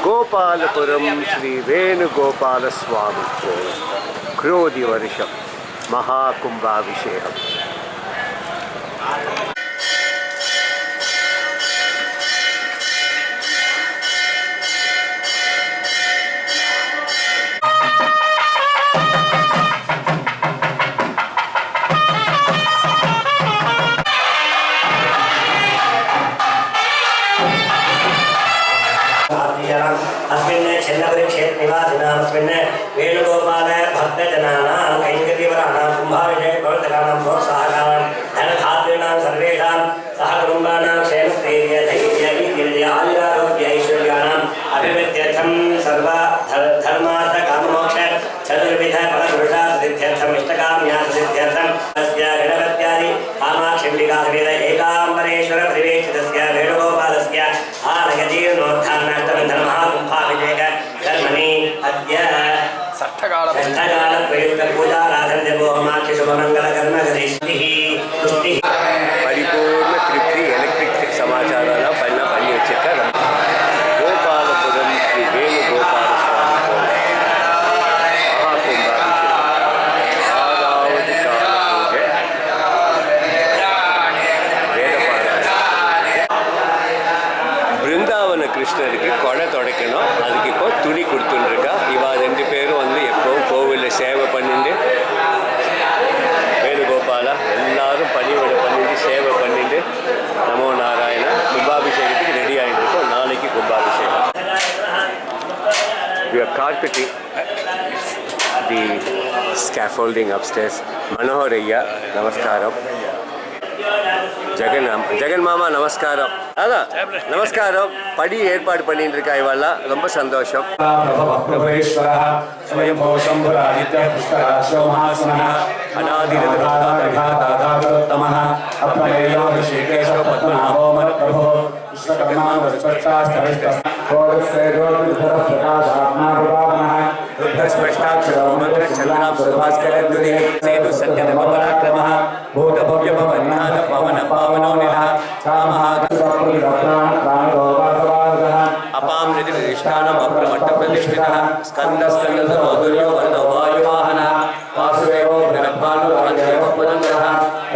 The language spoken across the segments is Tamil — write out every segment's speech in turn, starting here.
गोपालपुरम श्री वेणुगोपाल स्वामी क्रोधिवर्ष महाकुंभाभिषेक దండకాల దండకాల ప్రయుక్త పూజారాధన జపో హోమాక్ష శుభమంగళ కర్మ గణేశ్వరి எல்லாரும் பணிவிட பண்ணிட்டு சேவை பண்ணிட்டு நமோ நாராயணா கும்பாபிஷேகத்துக்கு ரெடி ஆகிட்டு இருக்கோம் நாளைக்கு கும்பாபிஷேகம் We are carpeting the scaffolding upstairs. Manohar ஐயா நமஸ்காரம் ஜெகன் அம்- ஜெகன் மாமா நமஸ்காரம் அதான் நமஸ்காரம் படி ஏற்பாடு பண்ணிட்டு இருக்கா இவெல்லாம் ரொம்ப சந்தோஷம் प्रभवेश्वरः स्वयंभो शम्भुरादित्यः पुष्कराक्षो महासनः अनादिरघाताघाताघातोत्तमः अप्रमेयो अधिष्ठानम अप्रमट्टप्रतिष्ठित स्कंदः स्कन्दः मधुर्यो वर्णवायुवाहनः वासुदेवो ब्रह्माणो वासुदेवो पुरन्दरः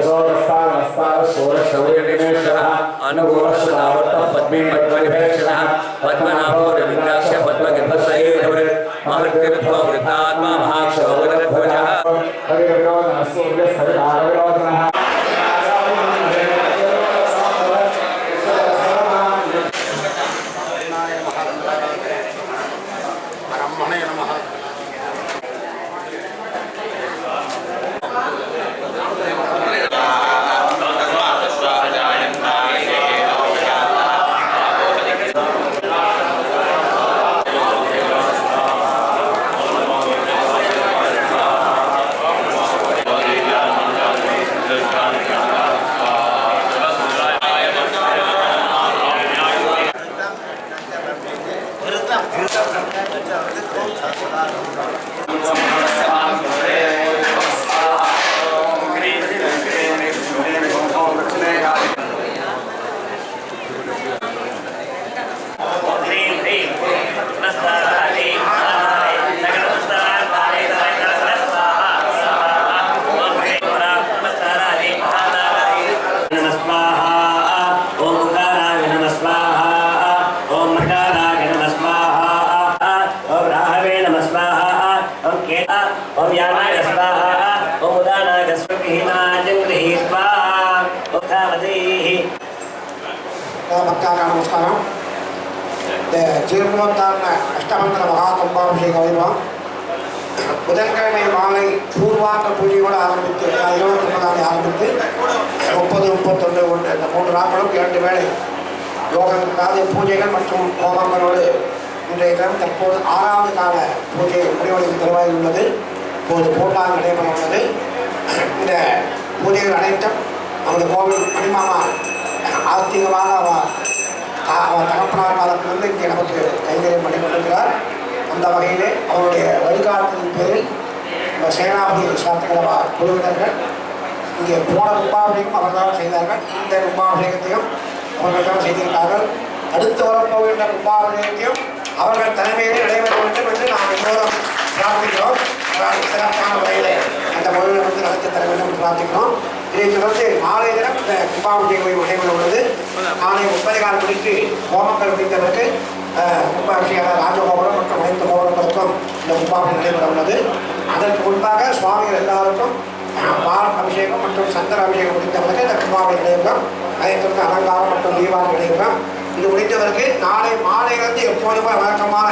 योगस्तानस्तार शोरशौर्यनिमेषः अनुगोरशदावर्तः पद्मीं पद्मनिभेक्षणः पद्मनाभो रविन्द्रास्य पद्मगर्भसयेरवृत् महर्तिर्भो वृतात्मा महाक्षोभरभुजः हरिर्नो नमः सूर्यसरदार ಭಕ್ತಾಗ ನಮಸ್ಕಾರ இந்த ஜீர்ணோத்தாரண அஷ்டமந்திர மகா கும்பாபிஷேக வைபவம் புதன்கிழமை மாலை பூர்வாங்க பூஜையோடு ஆரம்பித்து இருபத்தி ஒன்பதாம் ஆரம்பித்து முப்பது முப்பத்தொன்று ஒன்று இந்த மூன்று நாட்களும் இரண்டு வேளை யோகங்காத பூஜைகள் மற்றும் ஹோமங்களோடு இன்றைய தினம் தற்போது ஆறாவது கால பூஜை முடிவடையும் தருவாயில் உள்ளது இப்போது பூர்வாங்க நடைபெற உள்ளது இந்த பூஜைகள் அனைத்தும் அந்த கோவில் மணிமாமா ஆஸ்திகமாக அவன் அவன் தகப்பனார் காலத்திலிருந்து இங்கே நமக்கு கைங்கரியம் பண்ணி கொண்டிருக்கிறார். அந்த வகையிலே அவருடைய வழிகாட்டின் பேரில் இந்த சேனாபதி சாத்திரவா குழுவினர்கள் இங்கே போன கும்பாபிஷேகம் அவர்கள் செய்தார்கள். இந்த கும்பாபிஷேகத்தையும் அவர்கள் தான் செய்திருக்கார்கள் அடுத்து வரப்போகின்ற கும்பாபிஷேகத்தையும் அவர்கள் தலைமையிலே நடைபெற வேண்டும் என்று நாம் எல்லோரும் பிரார்த்திக்கிறோம். சிறப்பான வகையிலே அந்த முறையில் வந்து நடத்தி தர வேண்டும் என்று பிரார்த்திக்கிறோம். இதைத் தொடர்ந்து மாலை தினம் இந்த கும்பாபிஷேகம் நடைபெற உள்ளது. மாலை முப்பது கால மணிக்கு ஹோமங்கள் முடிந்த பிறகு கும்பாபிஷேக ராஜகோபுரம் மற்றும் அனைத்து கோபுரங்களுக்கும் இந்த கும்பாபிஷேகம் நடைபெற உள்ளது. அதற்கு முன்பாக சுவாமிகள் எல்லாருக்கும் பால் அபிஷேகம் மற்றும் சந்தன அபிஷேகம் முடிந்த பிறகு இந்த கும்பாபிஷேகம் நடைபெறும். அதைத் தொடர்ந்து அலங்காரம் மற்றும் தீபாவளி நடைபெறும். இது முடிந்த பிறகு நாளை மாலையிலிருந்து எப்போதுமே வழக்கமான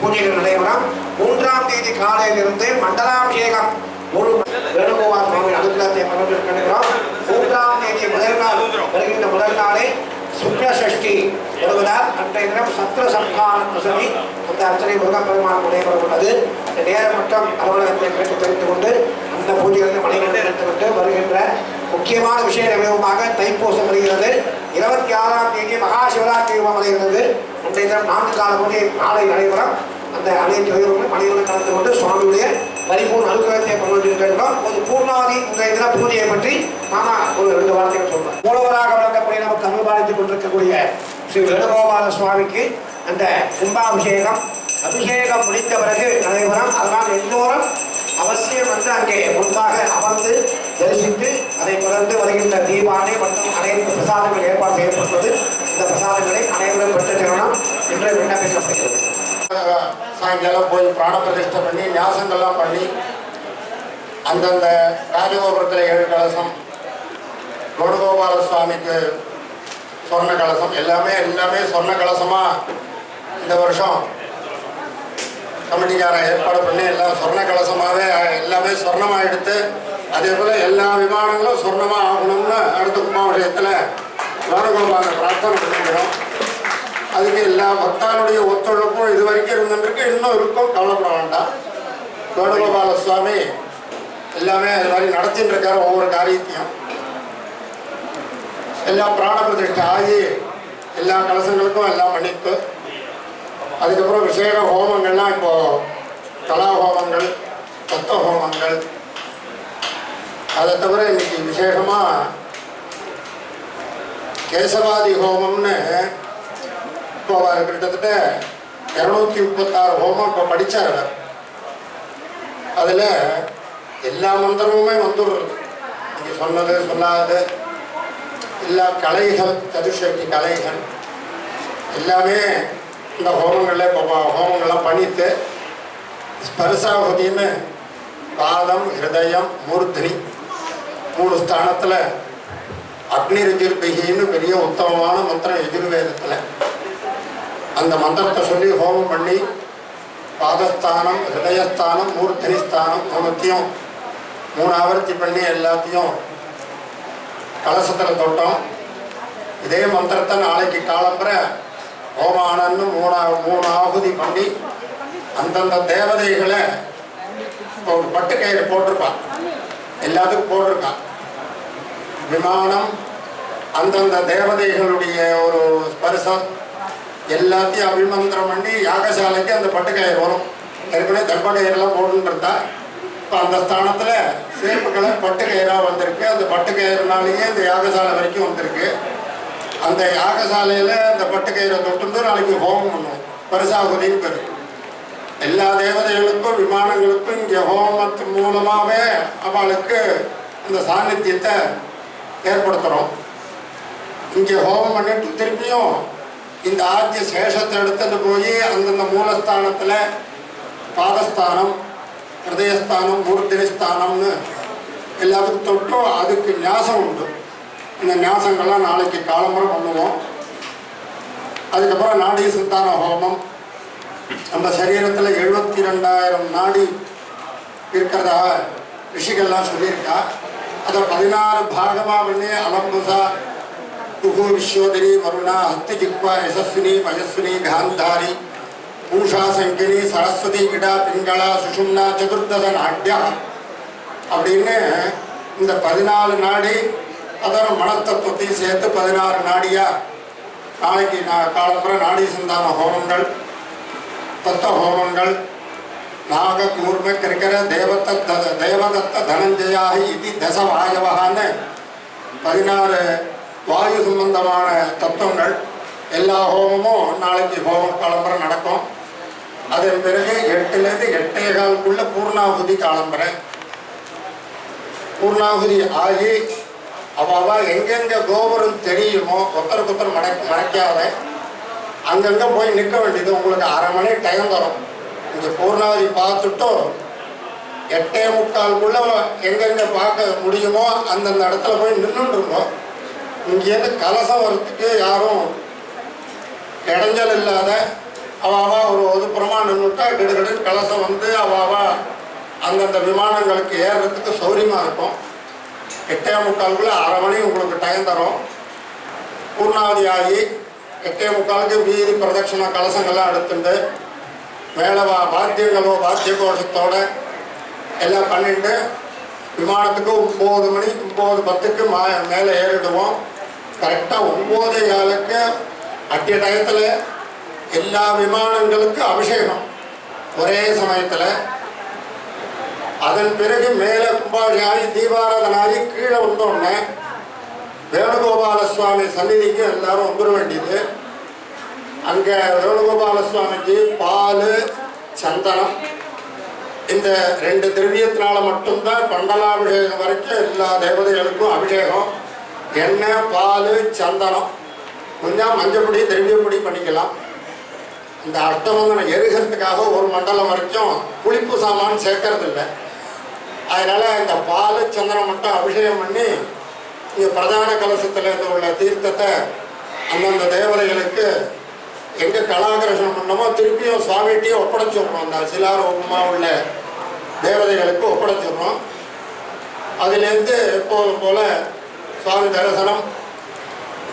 பூஜைகள் நடைபெறும். மூன்றாம் தேதி காலையிலிருந்து மண்டலாபிஷேகம் ஒரு வேணுகோபால் சுவாமி அனுகிரகத்தை பரவிருக்கின்றோம் மூன்றாம் தேதி முதல் நாள் வருகின்ற முதல் நாளே சுக்லசஷ்டி வருவதால் அன்றைய தினம் சத்திர சம்ஹார பிரசவி அந்த அர்ச்சனை முருகப்பெருமான் நடைபெற உள்ளது இந்த நேரம் மட்டும் அலுவலகத்தை கேட்டு தெரிந்து கொண்டு அந்த பூஜைகளுக்கு மணிகளை எடுத்துவிட்டு வருகின்ற முக்கியமான விஷய நிகழ்வுமாக தைப்பூசம் வருகிறது. இருபத்தி ஆறாம் தேதி மகா சிவராத்திரி யுகம் வருகிறது. அன்றைய தினம் நான்கு கால பூஜை நாளை நடைபெறும். அந்த அனைத்து உயிர்களும் மனிதர்களும் கலந்து கொண்டு சுவாமியுடைய பரிபூர்ண அனுகிரகத்தை கொண்டிருக்கின்றோம் ஒரு பூர்ணாதி இன்றைய தின பூஜையை பற்றி நாம ஒரு ரெண்டு வார்த்தைகள் சொல்றோம் மூலவராக வழங்கக்கூடிய தமிழ் அனுபாலித்துக் கொண்டிருக்கக்கூடிய ஸ்ரீ வேணுகோபால சுவாமிக்கு அந்த கும்பாபிஷேகம் அபிஷேகம் முடித்த பிறகு நடைபெறும். அதனால் எல்லோரும் அவசியம் வந்து அங்கே முன்பாக அமர்ந்து தரிசித்து அதை தொடர்ந்து வருகின்ற தீபாவளி மற்றும் அனைத்து பிரசாதங்கள் ஏற்பாடு செய்யப்பட்டுள்ளது. இந்த பிரசாதங்களை அனைவரும் பெற்று தரணும். என்று விண்ணப்பிக்கப்படுகிறது. சாயங்காலம் போய் பிராண பிரதிஷ்டை பண்ணி ஞாசங்கள்லாம் பண்ணி அந்தந்த ராஜகோபுரத்தில் ஏழு கலசம் வேணுகோபால சுவாமிக்கு சொர்ண கலசம் எல்லாமே எல்லாமே சொர்ண கலசமா இந்த வருஷம். கமிட்டிக்காரன் ஏற்பாடு பண்ணி எல்லாம் சொர்ண கலசமாகவே எல்லாமே சொர்ணமாக எடுத்து அதே போல் எல்லா விமானங்களும் சொர்ணமாக ஆகணும்னு அடுத்த கும்பாபிஷேகத்தில் வேணுகோபால பிரார்த்தனை பண்ணிக்கிறோம். அதுக்கு எல்லா பக்தாளுடைய ஒத்துழைப்பும் இது வரைக்கும் இருந்துருக்கு இன்னும் இருக்கும். கவலைப்பட வேண்டாம். வேணுகோபால சுவாமி எல்லாமே அது மாதிரி நடத்தின்னு இருக்காரு ஒவ்வொரு காரியத்தையும். எல்லாம் பிராண பிரதிஷ்டை ஆகி எல்லா கலசங்களுக்கும் எல்லாம் மன்னிப்பு. அதுக்கப்புறம் விசேஷ ஹோமங்கள்லாம் இப்போ கலா ஹோமங்கள் தத்துவ ஹோமங்கள். அதை தவிர இன்னைக்கு விசேஷமாக கேசவாதி ஹோமம்னு இப்போ அவர் கிட்டத்தட்ட இரநூத்தி முப்பத்தாறு ஹோமம் இப்போ படித்தார் அவர். அதில் எல்லா மந்திரமுமே வந்துடுறது. நீங்கள் சொன்னது சொல்லாதது எல்லா கலைகள் சதுசக்தி கலைகள் எல்லாமே இந்த ஹோமங்களில் இப்போ ஹோமங்கள்லாம் பண்ணிட்டு ஸ்பரிசாகுதின்னு பாதம் ஹிருதயம் மூர்த்தினி மூணு ஸ்தானத்தில் அக்னி ரிஜிர்பிகின்னு பெரிய உத்தமமான மந்திரம் எஜுர்வேதத்தில் அந்த மந்திரத்தை சொல்லி ஹோமம் பண்ணி பாதஸ்தானம் ஹிருதயஸ்தானம் மூர்த்தனி ஸ்தானம் மூணுத்தையும் மூணு ஆவர்த்தி பண்ணி எல்லாத்தையும் கலசத்தில் தொட்டோம். இதே மந்திரத்தை நாளைக்கு காலம்புற ஹோமானன்னு மூணா மூணு ஆகுதி பண்ணி அந்தந்த தேவதைகளை இப்போ ஒரு பட்டு கயிறு போட்டிருப்பான் எல்லாத்துக்கும் போட்டிருக்கான் விமானம் அந்தந்த தேவதைகளுடைய ஒரு ஸ்பர்சம் எல்லாத்தையும் அபிமந்திரம் பண்ணி யாகசாலைக்கு அந்த பட்டுக்கயிறு வரும். ஏற்கனவே தர்ப்பக்கயிறுலாம் போடணுன்றதா இப்போ அந்த ஸ்தானத்தில் சேப்பு கலர் பட்டுக்கயிறாக வந்திருக்கு. அந்த பட்டுக்கயிறுனாலேயே இந்த யாகசாலை வரைக்கும் வந்திருக்கு. அந்த யாகசாலையில் அந்த பட்டுக்கயிறை தொட்டு நாளைக்கு ஹோமம் பண்ணுவோம். பரிசாகுதின்னு பேர். எல்லா தேவதைகளுக்கும் விமானங்களுக்கும் இங்கே ஹோமத்து மூலமாகவே அவளுக்கு அந்த சாநித்தியத்தை ஏற்படுத்துகிறோம் இங்கே ஹோமம் பண்ணிட்டு திருப்பியும் இந்த ஆத்திய சேஷத்தை எடுத்துட்டு போய் அந்தந்த மூலஸ்தானத்தில் பாதஸ்தானம் ஹிருதயஸ்தானம் மூர்த்தினிஸ்தானம்னு எல்லாத்துக்கும் தொட்டும் அதுக்கு ஞாசம் உண்டு. இந்த ஞாசங்கள்லாம் நாளைக்கு காலம்பரை பண்ணுவோம். அதுக்கப்புறம் நாடி சந்தான ஹோமம். நம்ம சரீரத்தில் எழுபத்தி ரெண்டாயிரம் நாடி இருக்கிறதா ரிஷிகள்லாம் சொல்லியிருக்கா. அதை பதினாறு பாகமாக பண்ணி அலம்புசா குகு விஸ்வோதரி வருணா ஹஸ்திஜிக்வா யசஸ்வினி மயஸ்வினி காந்தாரி பூஷா சங்கினி சரஸ்வதி கிடா பிங்களா சுஷும்னா சதுர்தச நாட்யா அப்படின்னு இந்த பதினாலு நாடி அதோட மனத்தத்துவத்தையும் சேர்த்து பதினாறு நாடியா? நாளைக்கு நான் காலம்புற நாடி சந்தான ஹோமங்கள் தத்த ஹோமங்கள் நாக கூர்ம கிருக்கர தேவத்த தேவதத்த தனஞ்சயாகி இது தசவாயவகான்னு பதினாறு வாயு சம்பந்தமான தத்துவங்கள் எல்லா ஹோமமும் நாளைக்கு ஹோமம் காலம்பரம் நடக்கும். அதன் பிறகு எட்டுலேருந்து எட்டே காலுக்குள்ள பூர்ணாகுதி காலம்பரை பூர்ணாகுதி ஆகி அவாவா எங்கெங்க கோபுரம் தெரியுமோ ஒருத்தருக்கு ஒருத்தர் மடக்க மறைக்காத அங்கங்கே போய் நிற்க வேண்டியது உங்களுக்கு அரை மணி டைம் தரும் இந்த பூர்ணாவதி பார்த்துட்டும் எட்டே முக்காலுக்குள்ள எங்கெங்க பார்க்க முடியுமோ அந்தந்த இடத்துல போய் நின்றுட்டு இருக்கோம் இங்கேருந்து கலசம் வரத்துக்கு யாரும் இடைஞ்சல் இல்லாத அவாவா ஒரு ஒதுப்புறமா நின்றுட்டா கிடுகிடுன்னு கலசம் வந்து அவாவா அந்தந்த விமானங்களுக்கு ஏறுறதுக்கு சௌரியமாக இருக்கும். எட்டே முக்காலுக்குள்ளே அரை மணி உங்களுக்கு டைம் தரும். பூர்ணாவதி ஆகி எட்டே முக்காலுக்கு வீதி பிரதட்சண கலசங்கள்லாம் எடுத்துட்டு மேலவா வாத்தியங்களோ வாத்திய கோஷத்தோட எல்லாம் பண்ணிட்டு விமானத்துக்கு ஒம்பது மணி ஒம்பது பத்துக்கு மா மேலே ஏறிடுவோம். கரெக்டாக ஒம்பது காலுக்கு அட்டிய டயத்தில் எல்லா விமானங்களுக்கும் அபிஷேகம். ஒரே சமயத்தில். அதன் பிறகு மேலே கும்பாபிஷேகி தீபாராதனாகி கீழே வந்தோடனே வேணுகோபால சுவாமி சந்நிதிக்கு எல்லாரும் வந்துட வேண்டியது. அங்கே வேணுகோபால சுவாமிக்கு பால் சந்தனம். இந்த ரெண்டு திரவியத்தினால மட்டும்தான் பண்டலாபிஷேகம் வரைக்கும் எல்லா தேவதைகளுக்கும் அபிஷேகம். எண்ணெய் பால் சந்தனம். கொஞ்சம் மஞ்சப்பொடி பொடி பண்ணிக்கலாம். இந்த அஷ்டமந்தனம் எருகிறதுக்காக ஒரு மண்டலம் வரைக்கும் புளிப்பு சாமான் சேர்க்கறது இல்லை இந்த பால் சந்தனம் மட்டும் அபிஷேகம் பண்ணி இங்கே பிரதான கலசத்துலேருந்து உள்ள தீர்த்தத்தை அந்தந்த தேவதைகளுக்கு எங்கே கலாகிருஷ்ணம் பண்ணமோ திருப்பியும் சுவாமிகிட்டையும் ஒப்படைச்சிடுறோம் அந்த சிலாரூபமாக உள்ள தேவதைகளுக்கு ஒப்படைச்சிடுறோம் அதுலேருந்து எப்போதும் போல் சுவாமி தரிசனம்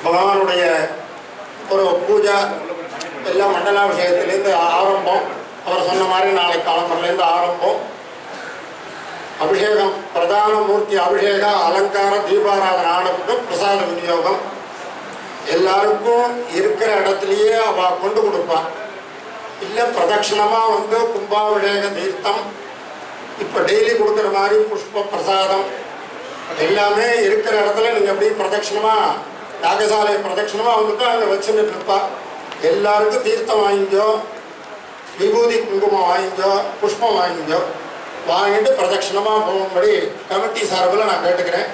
பகவானுடைய ஒரு பூஜா எல்லாம் மண்டலாபிஷேகத்திலேருந்து ஆரம்பம். அவர் சொன்ன மாதிரி நாளை காலம்பரிலேருந்து ஆரம்பம். அபிஷேகம் பிரதான மூர்த்தி அபிஷேகம் அலங்கார தீபாராதனை ஆனதுக்கு பிரசாத விநியோகம். எல்லாருக்கும் இருக்கிற இடத்துலையே அவ கொண்டு கொடுப்பா. இல்லை பிரதட்சிணமாக வந்து கும்பாபிஷேக தீர்த்தம். இப்போ டெய்லி கொடுக்குற மாதிரி புஷ்ப பிரசாதம். எல்லாமே இருக்கிற இடத்துல நீங்கள் அப்படியே பிரதட்சிணமாக யாகசாலை பிரதட்சிணமாக வந்துட்டு அங்கே வச்சுட்டு இருப்பா. எல்லாருக்கும் தீர்த்தம் வாங்கிக்கோ விபூதி குங்குமம் வாங்கிக்கோ புஷ்பம் வாங்கிக்கோ. வாங்கிட்டு பிரதட்சிணமாக போகும்படி கமிட்டி சார்பில் நான் கேட்டுக்கிறேன்.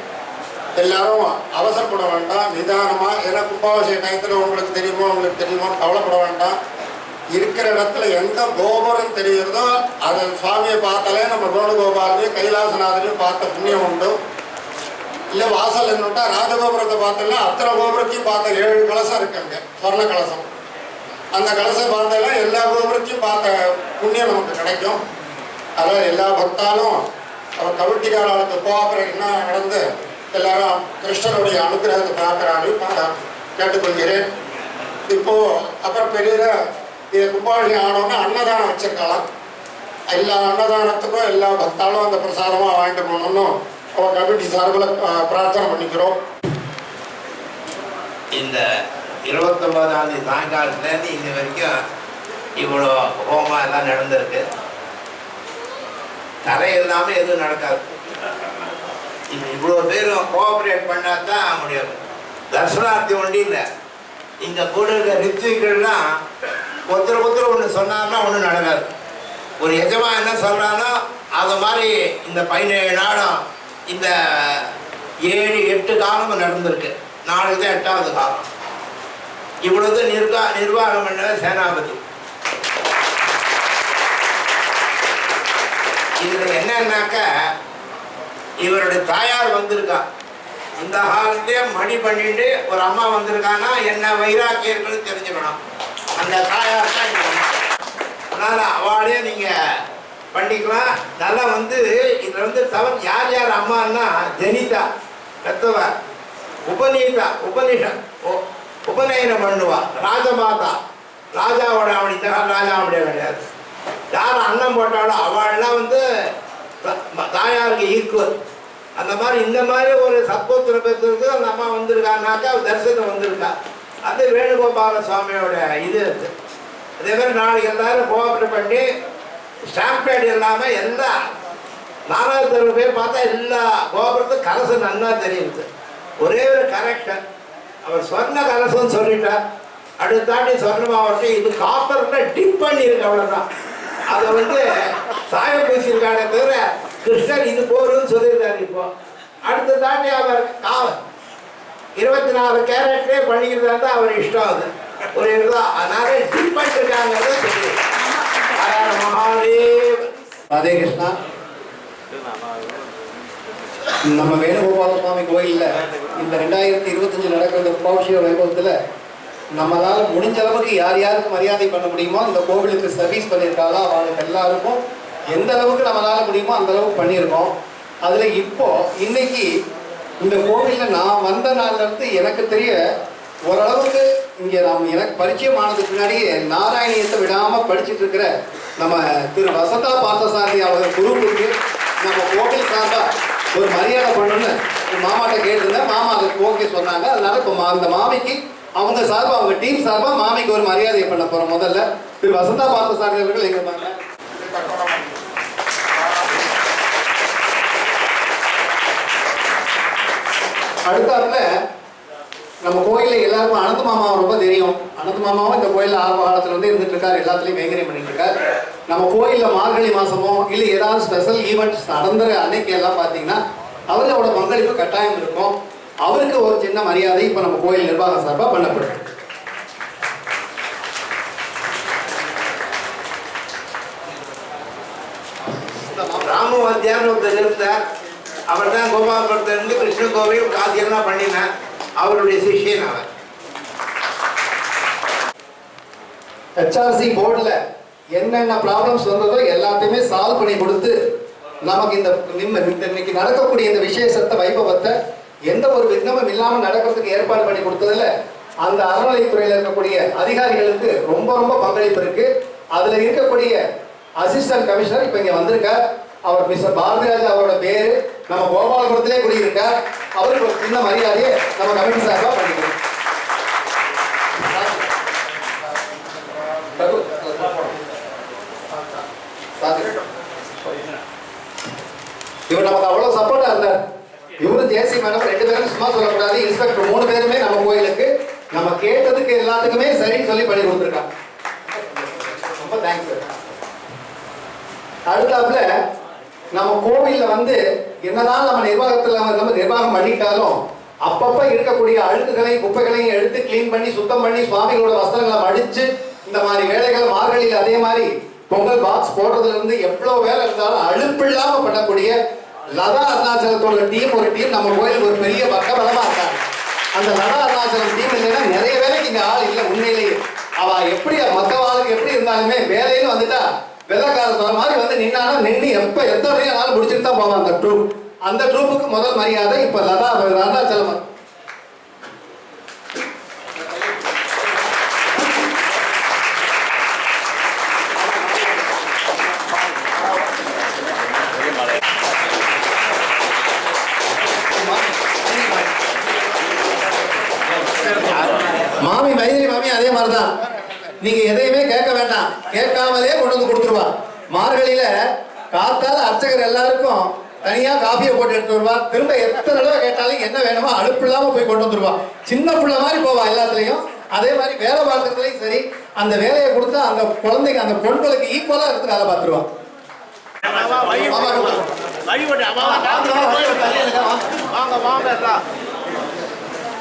எல்லாரும் அவசரப்பட வேண்டாம். நிதானமாக ஏன்னா கும்பாபிஷேக டயத்தில் உங்களுக்கு தெரியுமோ உங்களுக்கு தெரியுமோ கவலைப்பட வேண்டாம். இருக்கிற இடத்துல எந்த கோபுரம் தெரிகிறதோ அதை சுவாமியை பார்த்தாலே நம்ம வேணுகோபாலையும் கைலாசநாதனையும் பார்த்த புண்ணியம் உண்டு. இல்லை வாசல் என்னட்டா ராஜகோபுரத்தை பார்த்தோம்னா அத்தனை கோபுரத்தையும் பார்த்த ஏழு கலசம் இருக்குங்க. சொர்ண கலசம். அந்த கலசம் பார்த்தால எல்லா கோபுரத்தையும் பார்த்த புண்ணியம் நமக்கு கிடைக்கும். அதான் எல்லா பக்தாலும் அவர் கமிட்டிக்காரர்களுக்கு போகிற என்ன நடந்து எல்லாரும் கிருஷ்ணனுடைய அனுகிரகத்தை பார்க்குறாரு. கேட்டுக்கொள்கிறேன். இப்போ அப்புறம் பெரிய இது கும்பாபிஷேகம் ஆனோன்னா அன்னதானம் வச்சிருக்கலாம். எல்லா அன்னதானத்துக்கும் எல்லா பக்தாலும் அந்த பிரசாதமாக வாங்கிட்டு போகணும்னு கமிட்டி சார்பில் பிரார்த்தனை பண்ணிக்கிறோம். இந்த இருபத்தொன்பதாம் தேதி சாயங்காலத்துலேருந்து இன்னி வரைக்கும் இவ்வளோ ஹோமா எல்லாம் நடந்திருக்கு. தலை இல்லாமல் எதுவும் நடக்காது. இது இவ்வளோ பேரும் கோஆப்ரேட் பண்ணால் தான் முடியும். தர்சனார்த்தி ஒண்டி இல்லை. இங்கே கூட இருக்கிற ரித்விகள்லாம் ஒருத்தர் ஒருத்தர் ஒன்று சொன்னார்னா ஒன்றும் நடக்காது. ஒரு எஜமா என்ன சொல்கிறானோ அது மாதிரி இந்த பதினேழு நாளும் இந்த ஏழு எட்டு காலமும் நடந்திருக்கு. நாளைக்கு தான் எட்டாவது காலம். இவ்வளவு நிர்வா நிர்வாகம் பண்ண சேனாபதி. இதுல என்னன்னாக்க இவருடைய தாயார் வந்திருக்கா. இந்த காலத்தே மணி பண்ணிட்டு ஒரு அம்மா வந்திருக்கான்னா என்ன வைராக்கியர்கள் தெரிஞ்சுக்கணும். அந்த தாயார் தான் அதனால அவளே நீங்க பண்ணிக்கலாம். நல்லா வந்து இதில் வந்து தவறு யார் யார் அம்மான்னா ஜெனிதா பெத்தவ உபநீதா உபநிஷம் உ- உபநயனம் பண்ணுவா. ராஜமாதா ராஜாவோட அவனி ராஜாவுடைய கிடையாது யார் அன்னம் போட்டாலும் அவள்லாம் வந்து தாயாருக்கு ஈக்குவல் அந்த மாதிரி இந்த மாதிரி ஒரு சத்புத்திர பெற்றிருக்கு அந்த அம்மா வந்திருக்கானாக்கா தரிசனம் வந்திருக்கா. அது வேணுகோபால சுவாமியோட இது அது. அதே மாதிரி நாளைக்கு எல்லாரும் கோஆப்ரேட் பண்ணி ஸ்டாம்ப் பேட் இல்லாமல் எல்லா நாலாவது தெருவு போய் பார்த்தா எல்லா கோபுரத்தும் கலசம் நல்லா தெரியுது. ஒரே ஒரு கரெக்ஷன் அவர் சொன்ன கலசம் சொல்லிட்டார். அடுத்தாண்டி சொர்ணமாவட்டம் இது காப்பர்ல டிப் பண்ணியிருக்கு அவ்வளோதான் அதை வந்து சாயம் பூசியிருக்கானே தவிர கிருஷ்ணர் இது போருன்னு சொல்லியிருக்காரு இப்போ. அடுத்த தாண்டி அவர் கா இருபத்தி நாலு கேரட்லேயே பண்ணிக்கிறதா தான் அவர் இஷ்டம் அது. ஒரு இதுதான் அதனால டிப் பண்ணிருக்காங்கிறத சொல்லி ராதே கிருஷ்ணா. நம்ம வேணுகோபால சுவாமி கோயில்ல இந்த ரெண்டாயிரத்தி இருபத்தஞ்சு நடக்கிற இந்த கும்பாபிஷேக வைபவத்தில் நம்மளால் முடிஞ்ச அளவுக்கு யார் யாருக்கு மரியாதை பண்ண முடியுமோ இந்த கோவிலுக்கு சர்வீஸ் பண்ணியிருக்காளோ அவங்களுக்கு எல்லாருக்கும் எந்த அளவுக்கு நம்மளால் முடியுமோ அந்த அளவுக்கு பண்ணியிருக்கோம். அதில் இப்போ இன்னைக்கு இந்த கோவிலில் நான் வந்த நாள்லேருந்து எனக்கு தெரிய ஓரளவுக்கு இங்கே நாம் எனக்கு பரிச்சயமானதுக்கு ஆனதுக்கு நாராயணியத்தை விடாமல் படிச்சுட்டு இருக்கிற நம்ம திரு வசந்தா பார்த்தசாரதி அவர்கள் குரூப்புக்கு நம்ம கோவில் சார்பாக ஒரு மரியாதை பண்ணணும்னு மாமாட்ட கேட்டிருந்தேன். மாமா அதுக்கு ஓகே சொன்னாங்க. அதனால இப்போ மா- அந்த மாமிக்கு அவங்க சார்பாக அவங்க டீம் சார்பாக மாமிக்கு ஒரு மரியாதை பண்ண போகிறோம் முதல்ல திரு வசந்தா பார்த்தசாரதி அவர்கள் எங்க மாமா அடுத்தாப்புல நம்ம கோயிலில் எல்லாருக்கும் அனந்த மாமாவை ரொம்ப தெரியும். அனந்த மாமாவும் இந்த கோயிலில் ஆரம்ப காலத்தில் வந்து இருந்துட்டு இருக்காரு எல்லாத்துலேயும் கைங்கரியம் பண்ணிட்டு இருக்காரு நம்ம கோயிலில் மார்கழி மாசமோ இல்லை ஏதாவது ஸ்பெஷல் ஈவெண்ட்ஸ் நடந்துற அன்னைக்கு எல்லாம் பார்த்தீங்கன்னா அவரோட பங்களிப்பு கட்டாயம் இருக்கும். அவருக்கு ஒரு சின்ன மரியாதை இப்போ நம்ம கோயில் நிர்வாகம் சார்பாக பண்ணப்படும். ராமு வாத்தியார்னு ஒருத்தர் இருந்தார். அவர் தான் கோபாலபுரத்திலிருந்து கிருஷ்ண கோவில் காத்தியம்லாம் பண்ணினேன் அவருடைய சிஷியன் அவர். ஹெச்ஆர்சி போர்டில் என்னென்ன ப்ராப்ளம்ஸ் வந்ததோ எல்லாத்தையுமே சால்வ் பண்ணி கொடுத்து நமக்கு இந்த நிம்ம இந்த இன்னைக்கு நடக்கக்கூடிய இந்த விசேஷத்தை வைபவத்தை எந்த ஒரு விக்னமும் இல்லாமல் நடக்கிறதுக்கு ஏற்பாடு பண்ணி கொடுத்ததுல அந்த அறநிலைத்துறையில் இருக்கக்கூடிய அதிகாரிகளுக்கு ரொம்ப ரொம்ப பங்களிப்பு இருக்குது அதில் இருக்கக்கூடிய அசிஸ்டன்ட் கமிஷனர் இப்போ இங்கே வந்திருக்கார். அவர் மிஸ்டர் பாரதிராஜா அவரோட பேரு நம்ம கோபாலபுரத்திலே குடியிருக்கார். அவருக்கு ஒரு சின்ன மரியாதையை நம்ம கமிட்டி சார்பாக பண்ணிக்கிறோம். ரகு, இவர் நமக்கு அவ்வளவு சப்போர்ட்டா இருந்தார். இவரும் ஜேசி மேடம் ரெண்டு பேரும் சும்மா சொல்லக்கூடாது. இன்ஸ்பெக்டர் மூணு பேருமே நம்ம கோயிலுக்கு நம்ம கேட்டதுக்கு எல்லாத்துக்குமே சரின்னு சொல்லி பண்ணி கொடுத்துருக்காங்க. ரொம்ப தேங்க்ஸ் சார் அடுத்தாப்புல நம்ம கோவிலில் வந்து என்னதான் நம்ம நிர்வாகத்தில் நம்ம நிர்வாகம் பண்ணிட்டாலும் அப்பப்போ இருக்கக்கூடிய அழுக்குகளையும் குப்பைகளையும் எடுத்து க்ளீன் பண்ணி சுத்தம் பண்ணி சுவாமிகளோட வஸ்திரங்களை மடித்து இந்த மாதிரி வேலைகளை மார்கழியில் அதே மாதிரி பொங்கல் பாக்ஸ் போடுறதுலேருந்து எவ்வளோ வேலை இருந்தாலும் அழுப்பில்லாம பண்ணக்கூடிய லதா அருணாச்சலத்தோட டீம் ஒரு டீம் நம்ம கோயிலுக்கு ஒரு பெரிய பக்கபலமாக இருக்காங்க. அந்த லதா அருணாச்சலம் டீம் இல்லைன்னா நிறைய வேலைக்கு இங்கே ஆள் இல்லை உண்மையிலேயே. அவள் எப்படி மற்ற ஆளுக்கு எப்படி இருந்தாலுமே வேலைன்னு வந்துட்டா வெள்ளக்காரத்தோட மாதிரி வந்து நின்னாலும் நின்று எப்போ எத்தனை நாள் முடிச்சுட்டு தான் போவான் அந்த ட்ரூப் அந்த ட்ரூப்புக்கு முதல் மரியாதை இப்போ லதா செலவன் மாமி மைதிரி மாமி அதே மாதிரிதான். நீங்க எதையுமே கேட்க கேட்காமலே கொண்டு வந்து கொடுத்துருவா. மார்கழியில காத்தால அர்ச்சகர் எல்லாருக்கும் தனியா காஃபியை போட்டு எடுத்து வருவா. திரும்ப எத்தனை தடவை கேட்டாலும் என்ன வேணுமோ அழுப்பு இல்லாம போய் கொண்டு வந்துருவா. சின்ன புள்ள மாதிரி போவா எல்லாத்துலயும். அதே மாதிரி வேலை பார்க்கறதுலயும் சரி அந்த வேலையை கொடுத்தா அந்த குழந்தைக்கு அந்த பொண்களுக்கு ஈக்குவலா எடுத்து வேலை பார்த்துருவா.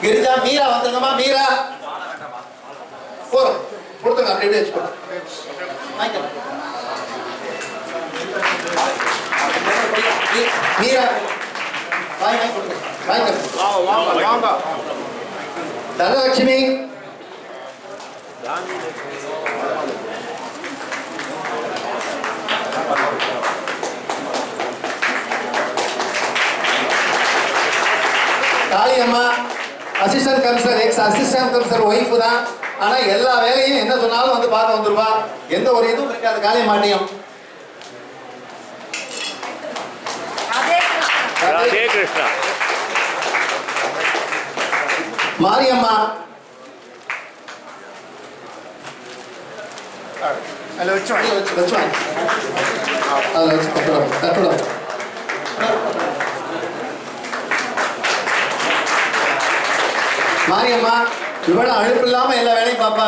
கிரிஜா மீரா வந்துருங்கம்மா மீரா. போறோம். கொடுத்துங்க அப்படி இப்படி வச்சுக்கோ. வாங்கிக்கலாம். மீ- வாங்க வாங்க வாங்க Dhanalakshmi Kaliyamma assistant commissioner ex assistant commissioner wife தான். ஆனா எல்லா வேலையும் என்ன சொன்னாலும் வந்து பார்க்க வந்துருவா. எந்த ஒரு இதுவும் இருக்காது காளியம்மாட்டியும் ராதே கிருஷ்ணா. மாரியம்மா. அதில் வச்சு வச்சு வச்சு மாரியம்மா. இவட அழுப்பு இல்லாம எல்லா வேலையும் பாப்பா.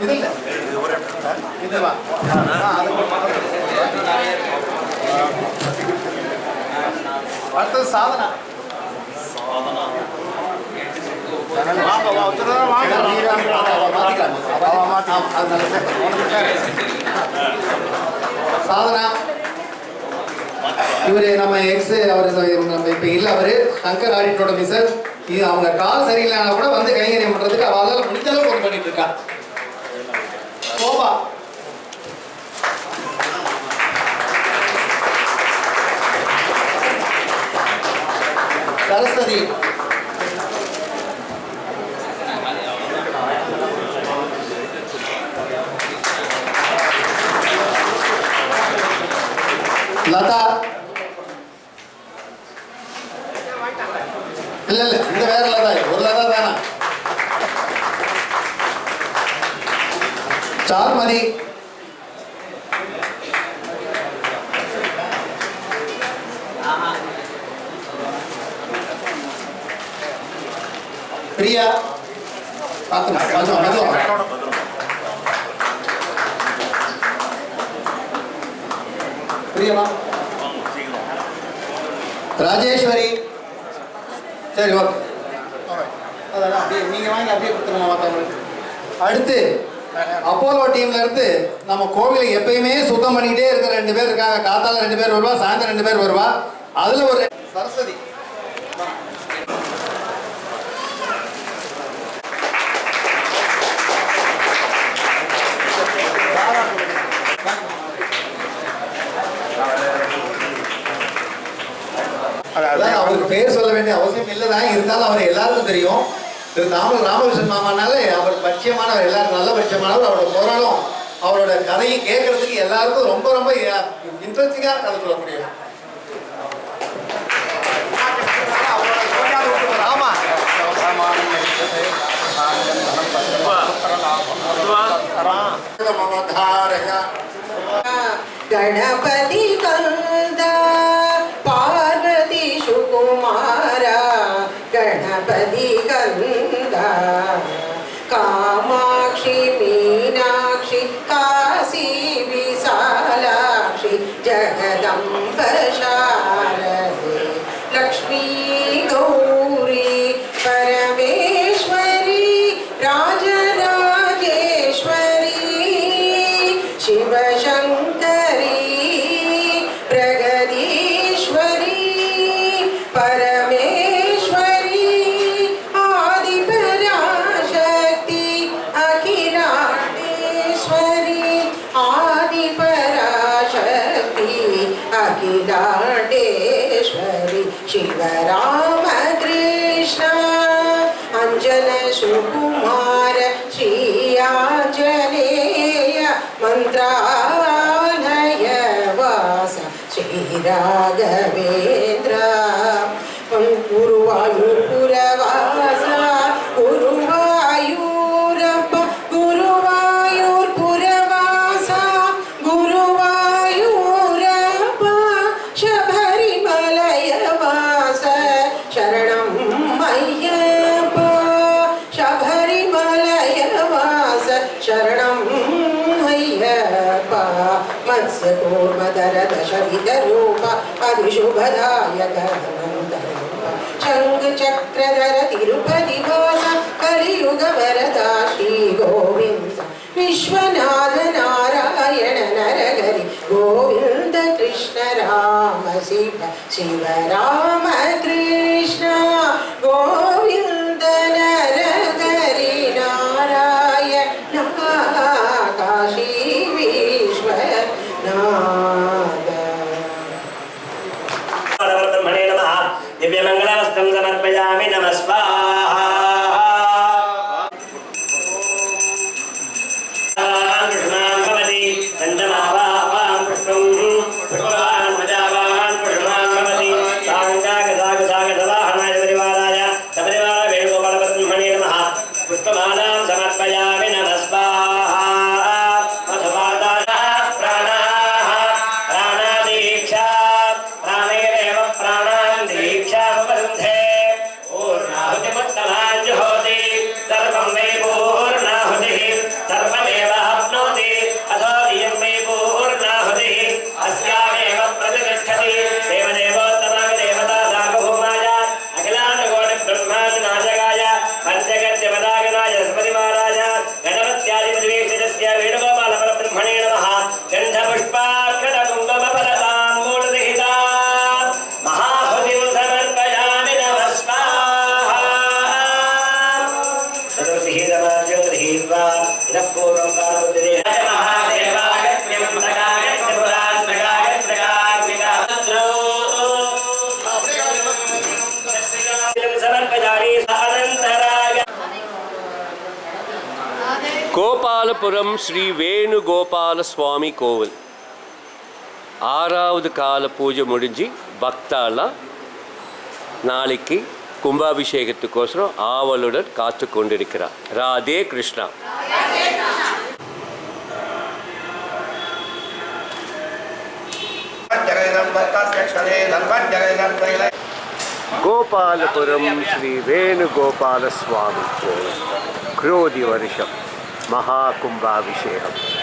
இது இல்ல இதுவா ஆ, அது அடுத்தது சாதனா. வாங்க, வா, ஒருத்தர் தான் வாங்க. மாத்திக்கலாம். ஆமா, அது நல்லது. சாதனா இவரு நம்ம எக்ஸ் அவர் நம்ம இப்ப இல்ல அவரு. சங்கர் ஆடிட்டோட மிஸ்ஸர் இது அவங்க கால் சரியில்லைனா கூட வந்து கைங்கரியம் பண்றதுக்கு அவளால முடிஞ்ச அளவு ஒர்க் பண்ணிட்டு இருக்கா. சோபா சரஸ்வதி லதா இல்ல இல்ல இந்த வேற லதா இல்ல. ஒரு லதா தானா சார்மதி பிரியா பாத்துமா மெதுவா மெதுவா பிரியமா ராஜேஸ்வரி. சரி ஓகே. அப்படியே நீங்க வாங்கி அப்படியே கொடுத்துருங்க மற்றவங்களுக்கு அடுத்து அப்போலோ டீம்ல இருந்து நம்ம கோவிலை எப்பயுமே சுத்தம் பண்ணிக்கிட்டே இருக்கிற ரெண்டு பேர் இருக்காங்க. காத்தால ரெண்டு பேர் வருவா சாயந்தரம் ரெண்டு பேர் வருவா. அதுல ஒரு சரஸ்வதி அதான் அவருக்கு பேர் சொல்ல வேண்டிய அவசியம் இல்லைதான் இருந்தாலும் அவர் எல்லாருக்கும் தெரியும் திரு தாமல் ராமகிருஷ்ணன் மாமானாலே அவர் பட்சியமானவர் எல்லாரும் நல்ல பட்சியமானவர் அவரோட குரலும் அவரோட கதையும் கேட்கறதுக்கு எல்லாருக்கும் ரொம்ப ரொம்ப இன்ட்ரெஸ்டிங்காக கதை சொல்லக்கூடியவர் ஆமா மமதாரக गणपति कंद Pai. गिराटेश्वरी शिव राम कृष्ण अंजन सुकुमार श्रिया श्रीयाञ्जनेय मंत्रालय वास श्री राघवेश दशविधरूप अधिशुभदायक शङ्खचक्रधर तिरुपति वास कलियुग वरदा श्रीगोविन्द विश्वनाथ नारायण नरहरि गोविन्द, कृष्ण, राम शिव शिव, राम, कृष्ण, गोविन्द ഗ്രാമീണ स्वा इतः पूर्वं पार्वती महादेवाय त्र्यम्बकाय त्रिपुरान्तकाय त्रिकाग्निकाय समर्पयामि अनन्तराय கோபாலபுரம் ஸ்ரீ வேணுகோபால சுவாமி கோவில் ஆறாவது கால பூஜை முடிஞ்சு பக்தாலாம் நாளைக்கு கும்பாபிஷேகத்துக்கோசரம் ஆவலுடன் காத்து கொண்டிருக்கிறார் ராதே கிருஷ்ணா. கோபாலபுரம் ஸ்ரீ வேணுகோபாலசுவாமி கோயில். குரோதி வருஷம். மகா கும்பாபிஷேகம்